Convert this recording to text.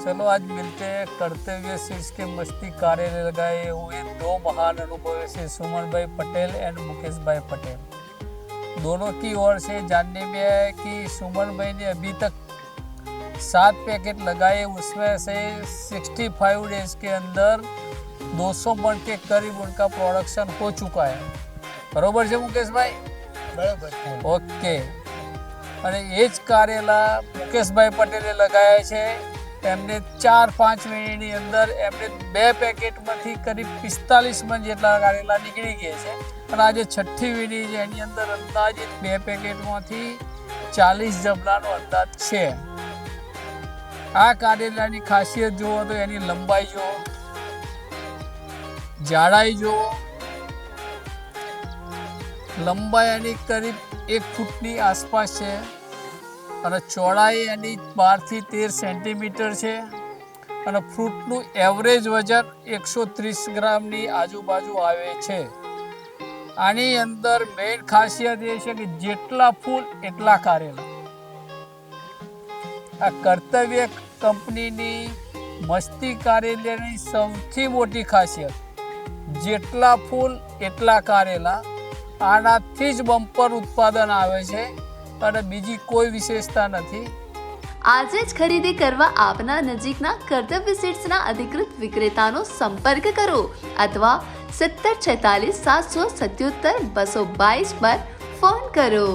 चलो आज मिलते हैं कर्तव्य शीर्ष के मस्ती कार्य लगाए हुए दो महान अनुभवी से सुमन भाई पटेल एंड मुकेश भाई पटेल दोनों की ओर से जानने में आया कि सुमन भाई ने अभी तक सात पैकेट लगाए उसमें से 65 डेज के अंदर 200 मन के करीब उनका प्रोडक्शन हो चुका है बरोबर છે મુકેશભાઈ બરાબર ઓકે અને એ જ કારેલા મુકેશભાઈ પટેલે લગાવ્યા છે એમને ચાર પાંચ મિનિટની અંદર એમને બે પેકેટમાંથી કરીબ પિસ્તાલીસ મણ જેટલા કારેલા નીકળી ગયા છે. અને આજે છઠ્ઠી વીડી છે, એની અંદર અંદાજિત બે પેકેટમાંથી ચાલીસ જમલાનો અંદાજ છે. આ કારેલાની ખાસિયત જુઓ તો એની લંબાઈ જુઓ, જાડાઈ જુઓ. લંબાઈ એની કરીબ એક ફૂટની આસપાસ છે. અને ચોળાઈ એની બારથી તેર સેન્ટીમીટર છે. અને ફ્રૂટનું એવરેજ વજન એકસો ત્રીસ ગ્રામની આજુબાજુ આવે છે. આની અંદર મેઇન ખાસિયત એ છે કે જેટલા ફૂલ, એટલા કારેલા. આ કર્તવ્ય કંપનીની મસ્તી કારેલાની સૌથી મોટી ખાસિયત, જેટલા ફૂલ, એટલા કારેલા. આનાથી જ બમ્પર ઉત્પાદન આવે છે. અને બીજી કોઈ વિશેષતા નથી. આજે જ ખરીદી કરવા આપના નજીકના કર્તવ્ય સીટ્સના અધિકૃત વિક્રેતાનો સંપર્ક કરો અથવા સત્તર છેતાલીસ સાતસો સત્યોતર બસો બાવીસ પર ફોન કરો.